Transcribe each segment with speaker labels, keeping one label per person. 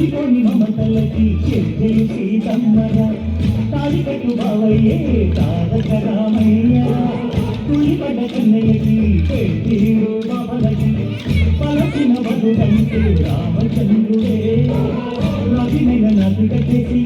Speaker 1: చెల్లిపోని మమతలకి చెల్లెలు సీతమ్మగా తాడి కట్టు బావయ్యే తారక రామయ్య తులిపడ్డ కన్నయ్యకి పెట్టిరు బాబలకి పలసిన మధురంటే రామచంద్రుడే. నదినైన నదిక చేసి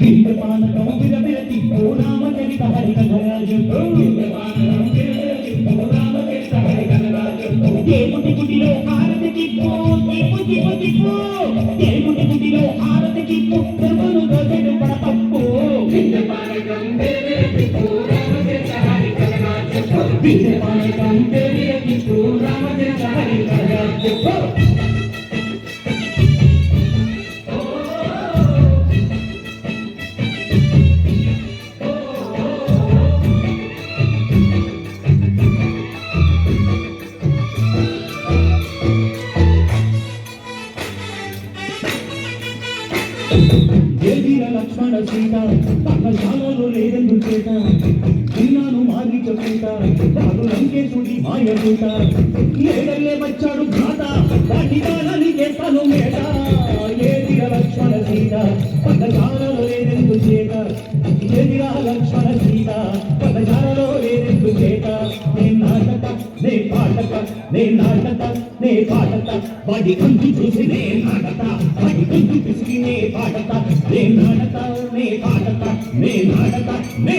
Speaker 1: దివ్యపానకం విరవిరతి ఓ రామచరిత హరిత ధరాజు దేవుడి గుడిలో హారతి తిప్పు తిప్పు తిప్పు తిప్పు దేవుడి గుడిలో హారతి తిప్పు తిరుమలు దోసెడు పడపప్పు దివ్యపానకం ఏదిర లక్ష్మణ సీత పక్కశాలలో లేదెందు చేత విన్నాను మారి చెప్పుట రాదు లంకేశుడి మాయ చూట లేడల్లే వచ్చాడు భ్రాత వాటి దానాన్ని చేస్తాను మేట ఏదిర లక్ష్మణ సీత పక్కశాలలో లేదెందు చేత. ఏదిర లక్ష్మణ సీత పక్కశాలలో లేదెందు చేత. నే నాటక నే పాటక నే నాటక నే పాటక వాడి కంటి చూసి నే నాటక. పిసికి నే పాడతా నే పాడతా నే పాడతా నే పాడతా. నే